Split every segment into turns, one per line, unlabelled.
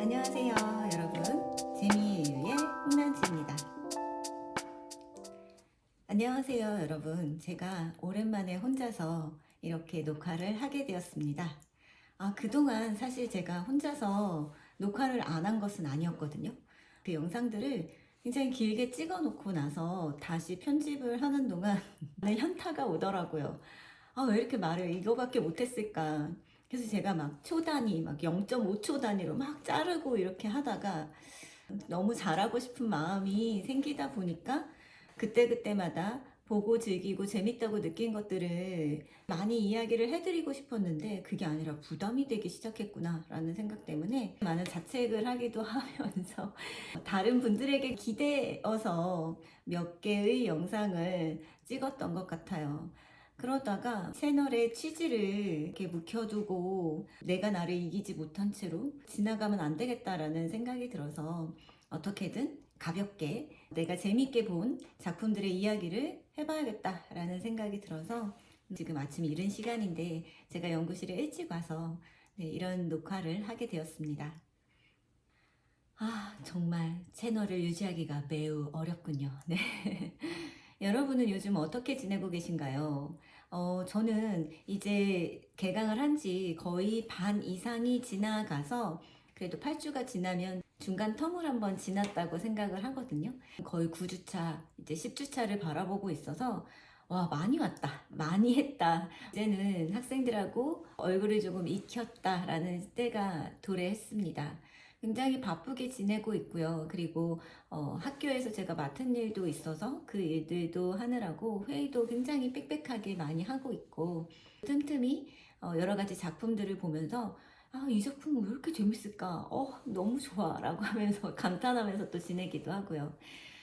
안녕하세요, 여러분. 재미유의 홍난지입니다. 안녕하세요, 여러분. 제가 오랜만에 혼자서 이렇게 녹화를 하게 되었습니다. 아, 그동안 사실 제가 혼자서 녹화를 안 한 것은 아니었거든요. 그 영상들을 굉장히 길게 찍어 놓고 나서 다시 편집을 하는 동안 현타가 오더라고요. 아, 왜 이렇게 말을 이거밖에 못했을까? 그래서 제가 막 초 단위, 막 0.5초 단위로 막 자르고 이렇게 하다가 너무 잘하고 싶은 마음이 생기다 보니까 그때그때마다 보고 즐기고 재밌다고 느낀 것들을 많이 이야기를 해드리고 싶었는데 그게 아니라 부담이 되기 시작했구나 라는 생각 때문에 많은 자책을 하기도 하면서 다른 분들에게 기대어서 몇 개의 영상을 찍었던 것 같아요. 그러다가 채널의 취지를 이렇게 묵혀두고 내가 나를 이기지 못한 채로 지나가면 안 되겠다라는 생각이 들어서 어떻게든 가볍게 내가 재밌게 본 작품들의 이야기를 해봐야겠다라는 생각이 들어서 지금 아침 이른 시간인데 제가 연구실에 일찍 와서 네, 이런 녹화를 하게 되었습니다. 아, 정말 채널을 유지하기가 매우 어렵군요. 네. 여러분은 요즘 어떻게 지내고 계신가요? 어, 저는 이제 개강을 한 지 거의 반 이상이 지나가서 그래도 8주가 지나면 중간 텀을 한번 지났다고 생각을 하거든요. 거의 9주차, 이제 10주차를 바라보고 있어서 와, 많이 왔다. 많이 했다. 이제는 학생들하고 얼굴을 조금 익혔다라는 때가 도래했습니다. 굉장히 바쁘게 지내고 있고요. 그리고 어, 학교에서 제가 맡은 일도 있어서 그 일들도 하느라고 회의도 굉장히 빽빽하게 많이 하고 있고 틈틈이 어, 여러 가지 작품들을 보면서 아, 이 작품은 왜 이렇게 재밌을까? 어, 너무 좋아. 라고 하면서 감탄하면서 또 지내기도 하고요.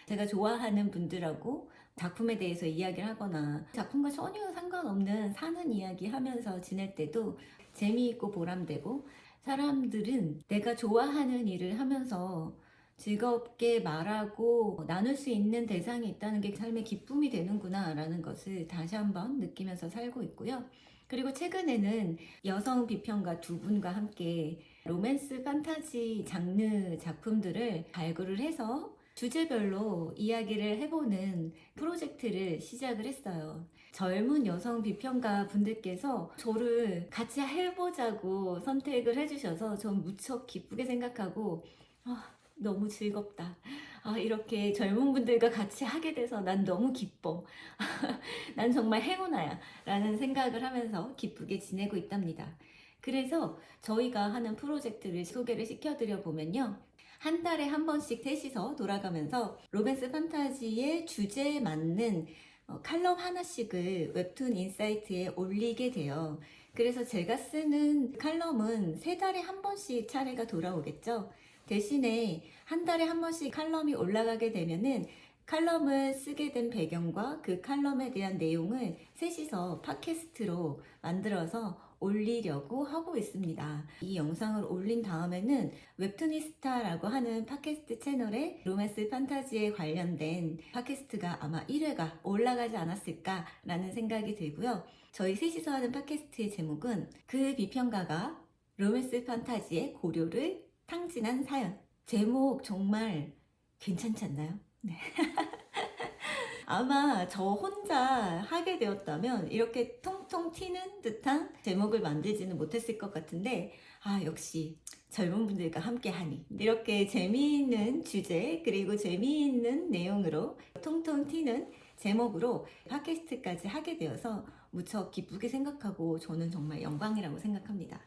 제가 좋아하는 분들하고 작품에 대해서 이야기를 하거나 작품과 전혀 상관없는 사는 이야기 하면서 지낼 때도 재미있고 보람되고 사람들은 내가 좋아하는 일을 하면서 즐겁게 말하고 나눌 수 있는 대상이 있다는 게 삶의 기쁨이 되는구나 라는 것을 다시 한번 느끼면서 살고 있고요. 그리고 최근에는 여성 비평가 두 분과 함께 로맨스 판타지 장르 작품들을 발굴을 해서 주제별로 이야기를 해보는 프로젝트를 시작을 했어요. 젊은 여성 비평가 분들께서 저를 같이 해보자고 선택을 해주셔서 전 무척 기쁘게 생각하고 아, 너무 즐겁다. 아, 이렇게 젊은 분들과 같이 하게 돼서 난 너무 기뻐. 난 정말 행운아야. 라는 생각을 하면서 기쁘게 지내고 있답니다. 그래서 저희가 하는 프로젝트를 소개를 시켜드려 보면요. 한 달에 한 번씩 셋이서 돌아가면서 로맨스 판타지의 주제에 맞는 어, 칼럼 하나씩을 웹툰 인사이트에 올리게 돼요. 그래서 제가 쓰는 칼럼은 세 달에 한 번씩 차례가 돌아오겠죠. 대신에 한 달에 한 번씩 칼럼이 올라가게 되면은 칼럼을 쓰게 된 배경과 그 칼럼에 대한 내용을 셋이서 팟캐스트로 만들어서 올리려고 하고 있습니다. 이 영상을 올린 다음에는 웹툰이스타라고 하는 팟캐스트 채널에 로맨스 판타지에 관련된 팟캐스트가 아마 1회가 올라가지 않았을까라는 생각이 들고요. 저희 셋이서 하는 팟캐스트의 제목은 그 비평가가 로맨스 판타지의 고려를 탕진한 사연. 제목 정말 괜찮지 않나요? 네. 아마 저 혼자 하게 되었다면 이렇게 통 통 튀는 듯한 제목을 만들지는 못했을 것 같은데, 아, 역시 젊은 분들과 함께 하니. 이렇게 재미있는 주제, 그리고 재미있는 내용으로 통통 튀는 제목으로 팟캐스트까지 하게 되어서 무척 기쁘게 생각하고 저는 정말 영광이라고 생각합니다.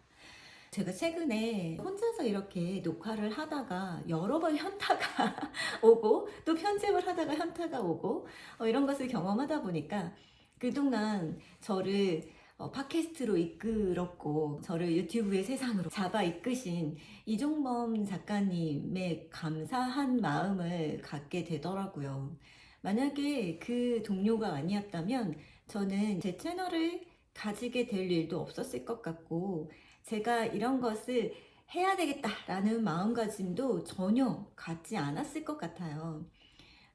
제가 최근에 혼자서 이렇게 녹화를 하다가 여러 번 현타가 오고 또 편집을 하다가 현타가 오고 어, 이런 것을 경험하다 보니까 그동안 저를 어, 팟캐스트로 이끌었고 저를 유튜브의 세상으로 잡아 이끄신 이종범 작가님의 감사한 마음을 갖게 되더라고요. 만약에 그 동료가 아니었다면 저는 제 채널을 가지게 될 일도 없었을 것 같고 제가 이런 것을 해야 되겠다라는 마음가짐도 전혀 갖지 않았을 것 같아요.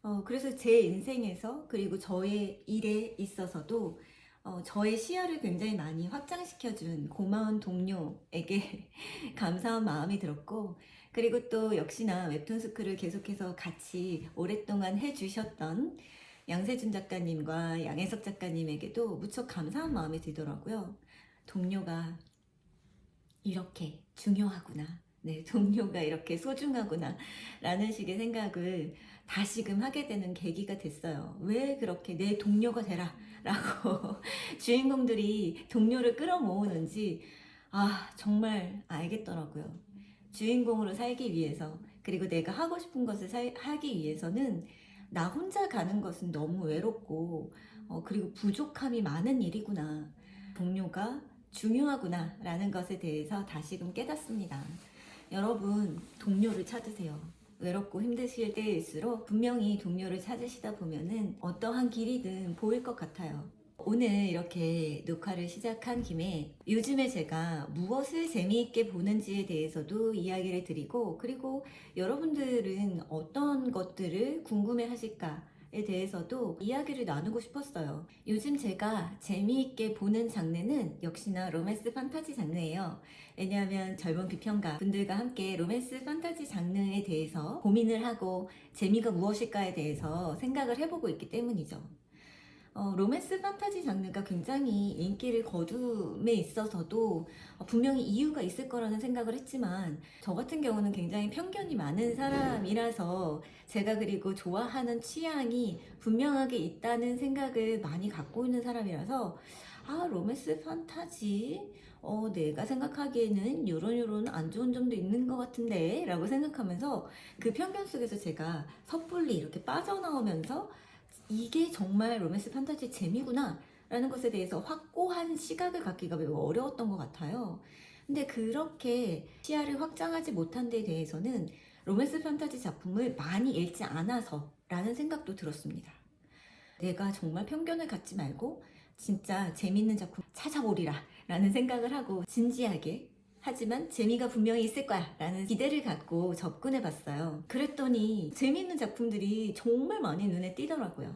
어, 그래서 제 인생에서 그리고 저의 일에 있어서도 어, 저의 시야를 굉장히 많이 확장시켜준 고마운 동료에게 감사한 마음이 들었고, 그리고 또 역시나 웹툰 스쿨을 계속해서 같이 오랫동안 해주셨던 양세준 작가님과 양혜석 작가님에게도 무척 감사한 마음이 들더라고요. 동료가 이렇게 중요하구나. 네, 동료가 이렇게 소중하구나. 라는 식의 생각을 다시금 하게 되는 계기가 됐어요. 왜 그렇게 내 동료가 되라. 라고 주인공들이 동료를 끌어모으는지, 아, 정말 알겠더라고요. 주인공으로 살기 위해서, 그리고 내가 하고 싶은 것을 살- 하기 위해서는 나 혼자 가는 것은 너무 외롭고, 어, 그리고 부족함이 많은 일이구나. 동료가 중요하구나. 라는 것에 대해서 다시금 깨닫습니다. 여러분, 동료를 찾으세요. 외롭고 힘드실 때일수록 분명히 동료를 찾으시다 보면은 어떠한 길이든 보일 것 같아요. 오늘 이렇게 녹화를 시작한 김에 요즘에 제가 무엇을 재미있게 보는지에 대해서도 이야기를 드리고 그리고 여러분들은 어떤 것들을 궁금해 하실까에 대해서도 이야기를 나누고 싶었어요. 요즘 제가 재미있게 보는 장르는 역시나 로맨스 판타지 장르예요. 왜냐하면 젊은 비평가 분들과 함께 로맨스 판타지 장르에 대해서 고민을 하고 재미가 무엇일까에 대해서 생각을 해보고 있기 때문이죠. 어, 로맨스 판타지 장르가 굉장히 인기를 거둠에 있어서도 어, 분명히 이유가 있을 거라는 생각을 했지만 저 같은 경우는 굉장히 편견이 많은 사람이라서 제가 그리고 좋아하는 취향이 분명하게 있다는 생각을 많이 갖고 있는 사람이라서 아 로맨스 판타지 어, 내가 생각하기에는 요런 요런 안 좋은 점도 있는 것 같은데 라고 생각하면서 그 편견 속에서 제가 섣불리 이렇게 빠져나오면서 이게 정말 로맨스 판타지 재미구나 라는 것에 대해서 확고한 시각을 갖기가 매우 어려웠던 것 같아요. 근데 그렇게 시야를 확장하지 못한 데 대해서는 로맨스 판타지 작품을 많이 읽지 않아서 라는 생각도 들었습니다. 내가 정말 편견을 갖지 말고 진짜 재밌는 작품 찾아보리라 라는 생각을 하고 진지하게 하지만 재미가 분명히 있을 거야 라는 기대를 갖고 접근해 봤어요. 그랬더니 재미있는 작품들이 정말 많이 눈에 띄더라고요.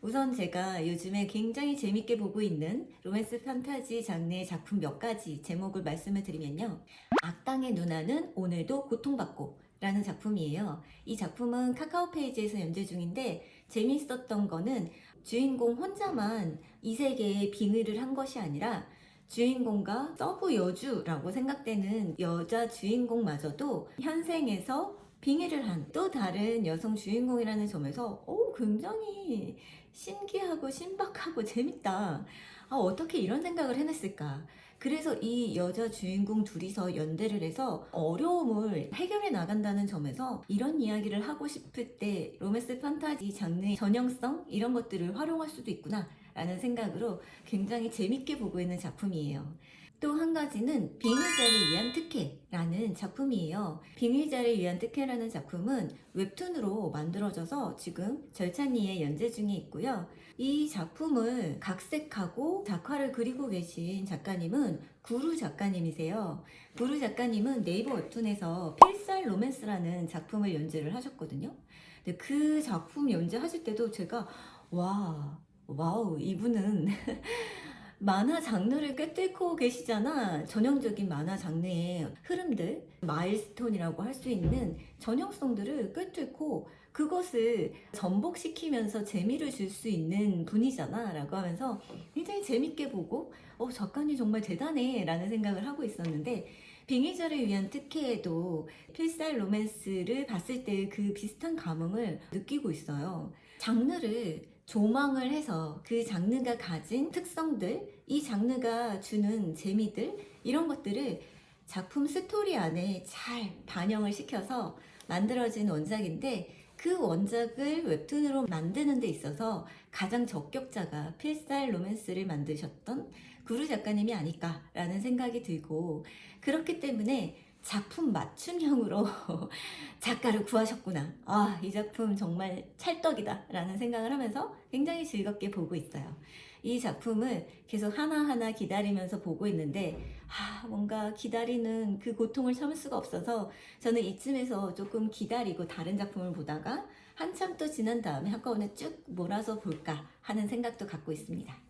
우선 제가 요즘에 굉장히 재밌게 보고 있는 로맨스 판타지 장르의 작품 몇 가지 제목을 말씀을 드리면요. 악당의 누나는 오늘도 고통받고 라는 작품이에요. 이 작품은 카카오 페이지에서 연재 중인데 재밌었던 거는 주인공 혼자만 이 세계에 빙의를 한 것이 아니라 주인공과 서브 여주라고 생각되는 여자 주인공마저도 현생에서 빙의를 한 또 다른 여성 주인공이라는 점에서 오, 굉장히 신기하고 신박하고 재밌다. 아, 어떻게 이런 생각을 해냈을까? 그래서 이 여자 주인공 둘이서 연대를 해서 어려움을 해결해 나간다는 점에서 이런 이야기를 하고 싶을 때 로맨스 판타지 장르의 전형성 이런 것들을 활용할 수도 있구나 라는 생각으로 굉장히 재밌게 보고 있는 작품이에요. 또 한 가지는 빙의자를 위한 특혜라는 작품이에요. 빙의자를 위한 특혜라는 작품은 웹툰으로 만들어져서 지금 절찬리에 연재 중에 있고요. 이 작품을 각색하고 작화를 그리고 계신 작가님은 구루 작가님이세요. 구루 작가님은 네이버 웹툰에서 필살 로맨스라는 작품을 연재를 하셨거든요. 근데 그 작품 연재하실 때도 제가 와, 와우, 이분은 만화 장르를 꿰뚫고 계시잖아. 전형적인 만화 장르의 흐름들, 마일스톤이라고 할 수 있는 전형성들을 꿰뚫고 그것을 전복시키면서 재미를 줄 수 있는 분이잖아. 라고 하면서 굉장히 재밌게 보고, 어, 작가님 정말 대단해. 라는 생각을 하고 있었는데, 빙의자를 위한 특혜에도 필살 로맨스를 봤을 때 그 비슷한 감흥을 느끼고 있어요. 장르를 조망을 해서 그 장르가 가진 특성들, 이 장르가 주는 재미들, 이런 것들을 작품 스토리 안에 잘 반영을 시켜서 만들어진 원작인데 그 원작을 웹툰으로 만드는 데 있어서 가장 적격자가 필살 로맨스를 만드셨던 구루 작가님이 아닐까라는 생각이 들고 그렇기 때문에 작품 맞춤형으로 작가를 구하셨구나. 아, 이 작품 정말 찰떡이다. 라는 생각을 하면서 굉장히 즐겁게 보고 있어요. 이 작품을 계속 하나하나 기다리면서 보고 있는데, 아, 뭔가 기다리는 그 고통을 참을 수가 없어서 저는 이쯤에서 조금 기다리고 다른 작품을 보다가 한참 또 지난 다음에 한꺼번에 쭉 몰아서 볼까 하는 생각도 갖고 있습니다.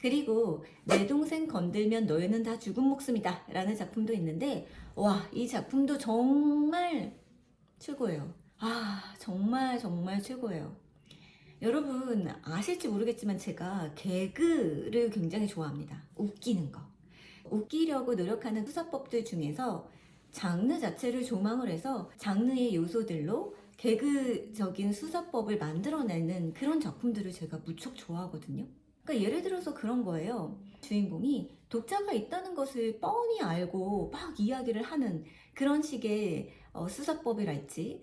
그리고 내 동생 건들면 너희는 다 죽은 목숨이다 라는 작품도 있는데 와 이 작품도 정말 최고예요. 아 정말 정말 최고예요. 여러분 아실지 모르겠지만 제가 개그를 굉장히 좋아합니다. 웃기는 거. 웃기려고 노력하는 수사법들 중에서 장르 자체를 조망을 해서 장르의 요소들로 개그적인 수사법을 만들어내는 그런 작품들을 제가 무척 좋아하거든요. 그러니까 예를 들어서 그런 거예요. 주인공이 독자가 있다는 것을 뻔히 알고 막 이야기를 하는 그런 식의 어, 수사법이랄지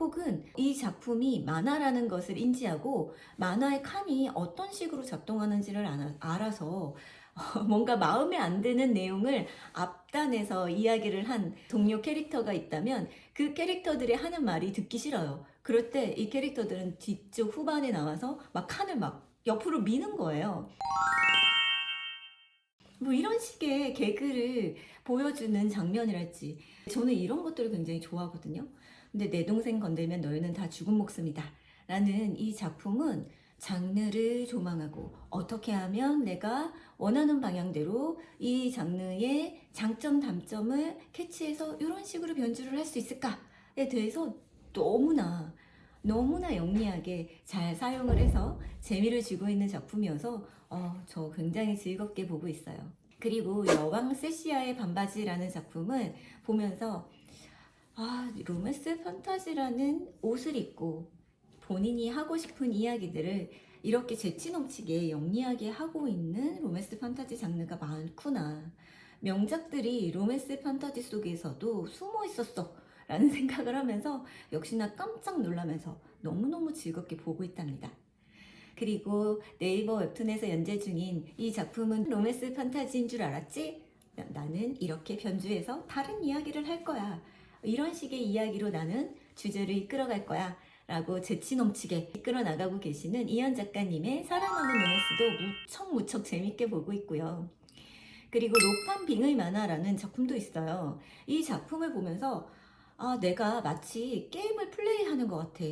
혹은 이 작품이 만화라는 것을 인지하고 만화의 칸이 어떤 식으로 작동하는지를 알아서 어, 뭔가 마음에 안 드는 내용을 앞단에서 이야기를 한 동료 캐릭터가 있다면 그 캐릭터들이 하는 말이 듣기 싫어요. 그럴 때 이 캐릭터들은 뒤쪽 후반에 나와서 막 칸을 막 옆으로 미는 거예요. 뭐 이런 식의 개그를 보여주는 장면이랄지 저는 이런 것들을 굉장히 좋아하거든요. 근데 내 동생 건들면 너희는 다 죽은 목숨이다. 라는 이 작품은 장르를 조망하고 어떻게 하면 내가 원하는 방향대로 이 장르의 장점, 단점을 캐치해서 이런 식으로 변주를 할 수 있을까에 대해서 너무나 너무나 영리하게 잘 사용을 해서 재미를 주고 있는 작품이어서 어, 저 굉장히 즐겁게 보고 있어요. 그리고 여왕 세시아의 반바지라는 작품을 보면서 아, 로맨스 판타지라는 옷을 입고 본인이 하고 싶은 이야기들을 이렇게 재치 넘치게 영리하게 하고 있는 로맨스 판타지 장르가 많구나. 명작들이 로맨스 판타지 속에서도 숨어 있었어. 라는 생각을 하면서 역시나 깜짝 놀라면서 너무너무 즐겁게 보고 있답니다. 그리고 네이버 웹툰에서 연재 중인 이 작품은 로맨스 판타지인 줄 알았지? 나는 이렇게 변주해서 다른 이야기를 할 거야. 이런 식의 이야기로 나는 주제를 이끌어갈 거야. 라고 재치 넘치게 이끌어 나가고 계시는 이현 작가님의 사랑하는 로맨스도 무척 무척 재밌게 보고 있고요. 그리고 로판 빙의 만화라는 작품도 있어요. 이 작품을 보면서 아, 내가 마치 게임을 플레이하는 것 같아.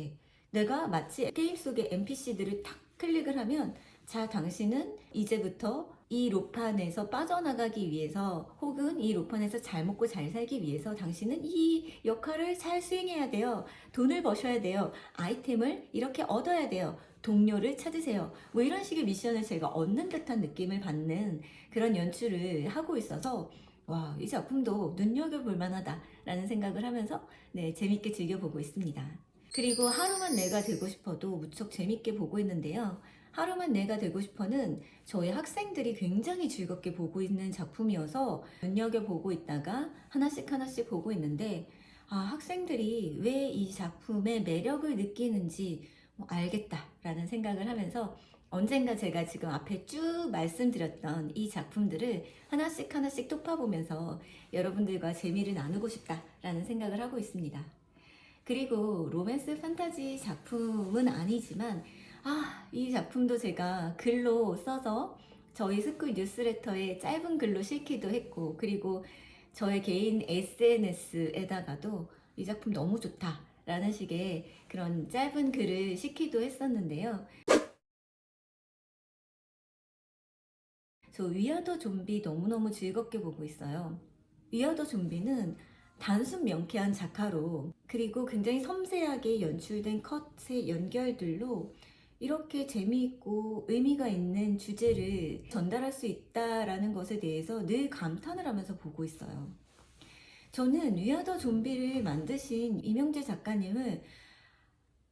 내가 마치 게임 속의 NPC들을 탁 클릭을 하면 자, 당신은 이제부터 이 로판에서 빠져나가기 위해서 혹은 이 로판에서 잘 먹고 잘 살기 위해서 당신은 이 역할을 잘 수행해야 돼요. 돈을 버셔야 돼요. 아이템을 이렇게 얻어야 돼요. 동료를 찾으세요. 뭐 이런 식의 미션을 제가 얻는 듯한 느낌을 받는 그런 연출을 하고 있어서 와, 이 작품도 눈여겨볼 만하다라는 생각을 하면서 네, 재밌게 즐겨보고 있습니다. 그리고 하루만 내가 되고 싶어도 무척 재밌게 보고 있는데요. 하루만 내가 되고 싶어는 저희 학생들이 굉장히 즐겁게 보고 있는 작품이어서 눈여겨보고 있다가 하나씩 하나씩 보고 있는데 아, 학생들이 왜 이 작품의 매력을 느끼는지 뭐 알겠다라는 생각을 하면서 언젠가 제가 지금 앞에 쭉 말씀드렸던 이 작품들을 하나씩 하나씩 톱파보면서 여러분들과 재미를 나누고 싶다라는 생각을 하고 있습니다. 그리고 로맨스 판타지 작품은 아니지만 아, 이 작품도 제가 글로 써서 저희 스쿨 뉴스레터에 짧은 글로 실기도 했고 그리고 저의 개인 SNS에다가도 이 작품 너무 좋다라는 식의 그런 짧은 글을 시키도 했었는데요. 저 위아더 좀비 너무너무 즐겁게 보고 있어요. 위아더 좀비는 단순 명쾌한 작화로 그리고 굉장히 섬세하게 연출된 컷의 연결들로 이렇게 재미있고 의미가 있는 주제를 전달할 수 있다라는 것에 대해서 늘 감탄을 하면서 보고 있어요. 저는 위아더 좀비를 만드신 이명재 작가님을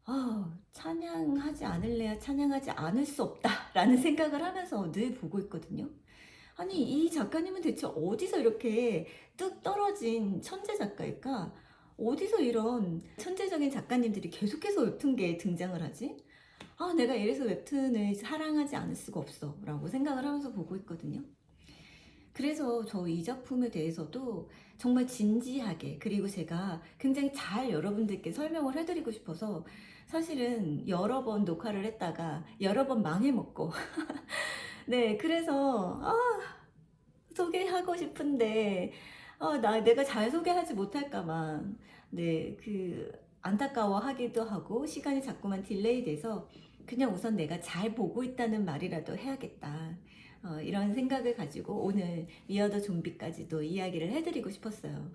아, 찬양하지 않을래야 찬양하지 않을 수 없다라는 생각을 하면서 늘 보고 있거든요. 아니, 이 작가님은 대체 어디서 이렇게 뚝 떨어진 천재 작가일까? 어디서 이런 천재적인 작가님들이 계속해서 웹툰계에 등장을 하지? 아, 내가 이래서 웹툰을 사랑하지 않을 수가 없어. 라고 생각을 하면서 보고 있거든요. 그래서 저 이 작품에 대해서도 정말 진지하게, 그리고 제가 굉장히 잘 여러분들께 설명을 해드리고 싶어서 사실은 여러 번 녹화를 했다가 여러 번 망해먹고. 네, 그래서, 아, 소개하고 싶은데, 아, 나, 내가 잘 소개하지 못할까봐, 네, 그, 안타까워 하기도 하고, 시간이 자꾸만 딜레이 돼서, 그냥 우선 내가 잘 보고 있다는 말이라도 해야겠다. 어, 이런 생각을 가지고 오늘 위아더 좀비까지도 이야기를 해드리고 싶었어요.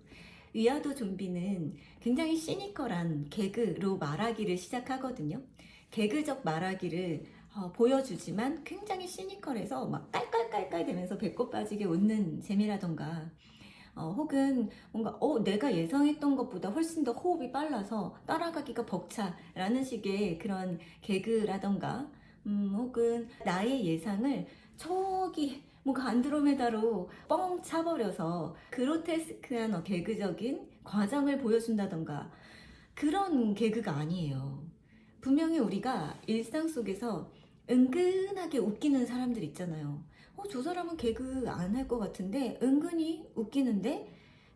위아더 좀비는 굉장히 시니컬한 개그로 말하기를 시작하거든요. 개그적 말하기를 어, 보여주지만 굉장히 시니컬해서 막 깔깔깔깔 대면서 배꼽 빠지게 웃는 재미라던가 어, 혹은 뭔가 어, 내가 예상했던 것보다 훨씬 더 호흡이 빨라서 따라가기가 벅차라는 식의 그런 개그라던가 음, 혹은 나의 예상을 저기 뭔가 안드로메다로 뻥 차버려서 그로테스크한 어, 개그적인 과정을 보여준다던가 그런 개그가 아니에요. 분명히 우리가 일상 속에서 은근하게 웃기는 사람들 있잖아요. 어, 저 사람은 개그 안 할 것 같은데 은근히 웃기는데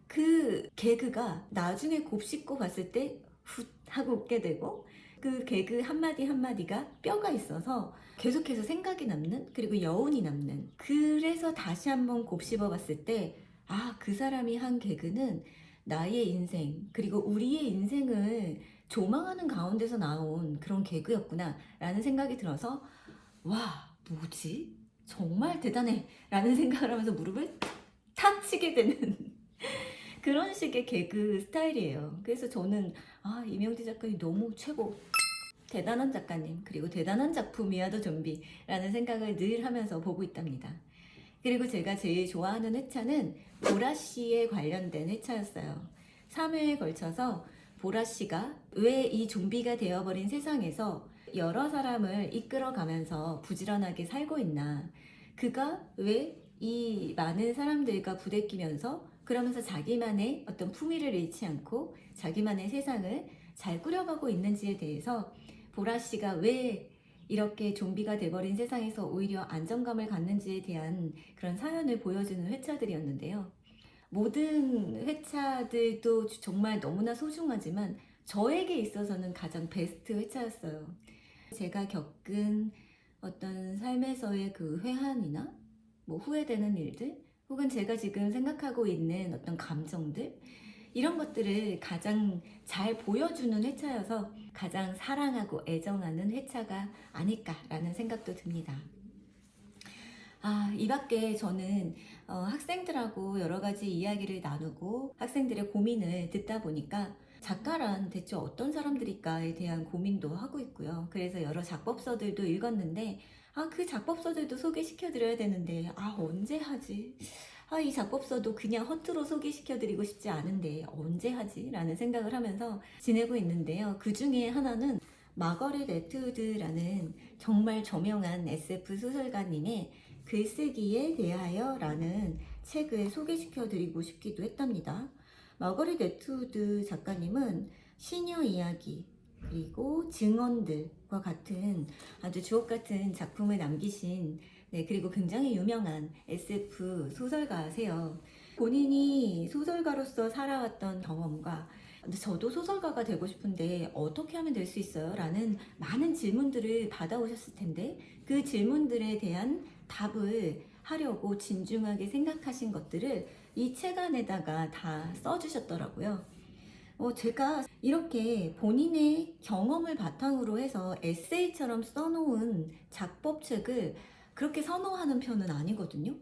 그 개그가 나중에 곱씹고 봤을 때 훗 하고 웃게 되고 그 개그 한마디 한마디가 뼈가 있어서 계속해서 생각이 남는 그리고 여운이 남는 그래서 다시 한번 곱씹어 봤을 때 아, 그 사람이 한 개그는 나의 인생 그리고 우리의 인생을 조망하는 가운데서 나온 그런 개그였구나 라는 생각이 들어서 와 뭐지? 정말 대단해 라는 생각을 하면서 무릎을 탁 치게 되는 그런 식의 개그 스타일이에요. 그래서 저는 아 이명지 작가님 너무 최고 대단한 작가님 그리고 대단한 작품이야도 좀비라는 생각을 늘 하면서 보고 있답니다. 그리고 제가 제일 좋아하는 회차는 보라 씨에 관련된 회차였어요. 3회에 걸쳐서 보라 씨가 왜 이 좀비가 되어버린 세상에서 여러 사람을 이끌어가면서 부지런하게 살고 있나. 그가 왜 이 많은 사람들과 부대끼면서 그러면서 자기만의 어떤 품위를 잃지 않고 자기만의 세상을 잘 꾸려가고 있는지에 대해서 보라 씨가 왜 이렇게 좀비가 돼버린 세상에서 오히려 안정감을 갖는지에 대한 그런 사연을 보여주는 회차들이었는데요. 모든 회차들도 정말 너무나 소중하지만 저에게 있어서는 가장 베스트 회차였어요. 제가 겪은 어떤 삶에서의 그 회한이나 뭐 후회되는 일들 혹은 제가 지금 생각하고 있는 어떤 감정들 이런 것들을 가장 잘 보여주는 회차여서 가장 사랑하고 애정하는 회차가 아닐까라는 생각도 듭니다. 아, 이 밖에 저는 어, 학생들하고 여러 가지 이야기를 나누고 학생들의 고민을 듣다 보니까 작가란 대체 어떤 사람들일까에 대한 고민도 하고 있고요. 그래서 여러 작법서들도 읽었는데, 아, 그 작법서들도 소개시켜 드려야 되는데, 아, 언제 하지? 아, 이 작법서도 그냥 허투루 소개시켜 드리고 싶지 않은데, 언제 하지? 라는 생각을 하면서 지내고 있는데요. 그 중에 하나는 마거릿 에투드라는 정말 저명한 SF 소설가님의 글쓰기에 대하여 라는 책을 소개시켜 드리고 싶기도 했답니다. 마거릿 에투드 작가님은 시녀 이야기 그리고 증언들과 같은 아주 주옥 같은 작품을 남기신 네, 그리고 굉장히 유명한 SF 소설가세요. 본인이 소설가로서 살아왔던 경험과 저도 소설가가 되고 싶은데 어떻게 하면 될 수 있어요? 라는 많은 질문들을 받아오셨을 텐데 그 질문들에 대한 답을 하려고 진중하게 생각하신 것들을 이 책 안에다가 다 써주셨더라고요. 어, 제가 이렇게 본인의 경험을 바탕으로 해서 에세이처럼 써놓은 작법책을 그렇게 선호하는 편은 아니거든요.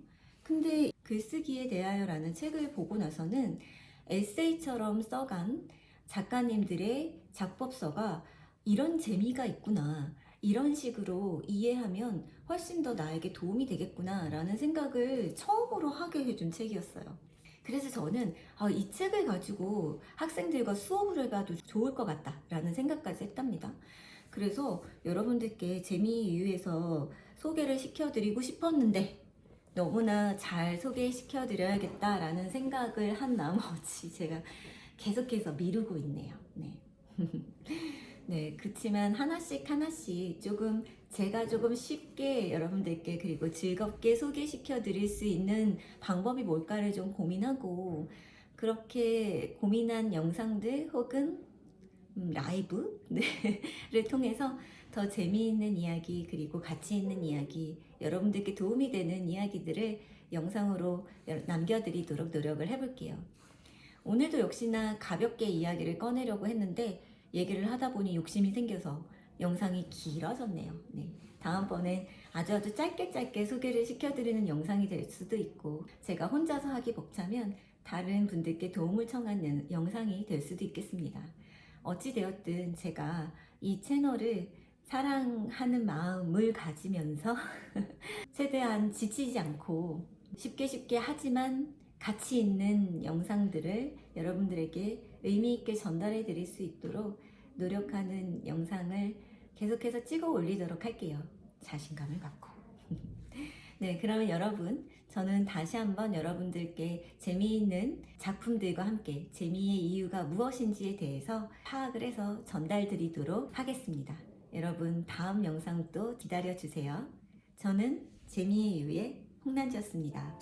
근데 글쓰기에 대하여라는 책을 보고 나서는 에세이처럼 써간 작가님들의 작법서가 이런 재미가 있구나. 이런 식으로 이해하면 훨씬 더 나에게 도움이 되겠구나 라는 생각을 처음으로 하게 해준 책이었어요. 그래서 저는 아, 이 책을 가지고 학생들과 수업을 해봐도 좋을 것 같다 라는 생각까지 했답니다. 그래서 여러분들께 재미 이유에서 소개를 시켜드리고 싶었는데 너무나 잘 소개시켜드려야겠다라는 생각을 한 나머지 제가 계속해서 미루고 있네요. 네. 네, 그렇지만 하나씩 하나씩 조금 제가 조금 쉽게 여러분들께 그리고 즐겁게 소개시켜 드릴 수 있는 방법이 뭘까를 좀 고민하고 그렇게 고민한 영상들 혹은 음, 라이브를 통해서 더 재미있는 이야기 그리고 가치 있는 이야기 여러분들께 도움이 되는 이야기들을 영상으로 남겨드리도록 노력을 해볼게요. 오늘도 역시나 가볍게 이야기를 꺼내려고 했는데 얘기를 하다 보니 욕심이 생겨서 영상이 길어졌네요. 네. 다음번엔 아주 아주 짧게 짧게 소개를 시켜드리는 영상이 될 수도 있고 제가 혼자서 하기 벅차면 다른 분들께 도움을 청하는 영상이 될 수도 있겠습니다. 어찌되었든 제가 이 채널을 사랑하는 마음을 가지면서 최대한 지치지 않고 쉽게 쉽게 하지만 가치 있는 영상들을 여러분들에게 의미 있게 전달해 드릴 수 있도록 노력하는 영상을 계속해서 찍어 올리도록 할게요. 자신감을 갖고. 네, 그러면 여러분, 저는 다시 한번 여러분들께 재미있는 작품들과 함께 재미의 이유가 무엇인지에 대해서 파악을 해서 전달 드리도록 하겠습니다. 여러분, 다음 영상도 기다려 주세요. 저는 재미의 이유의 홍난지였습니다.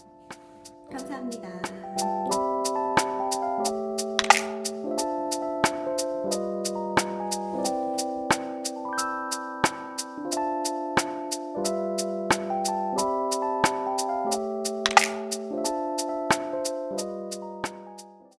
감사합니다.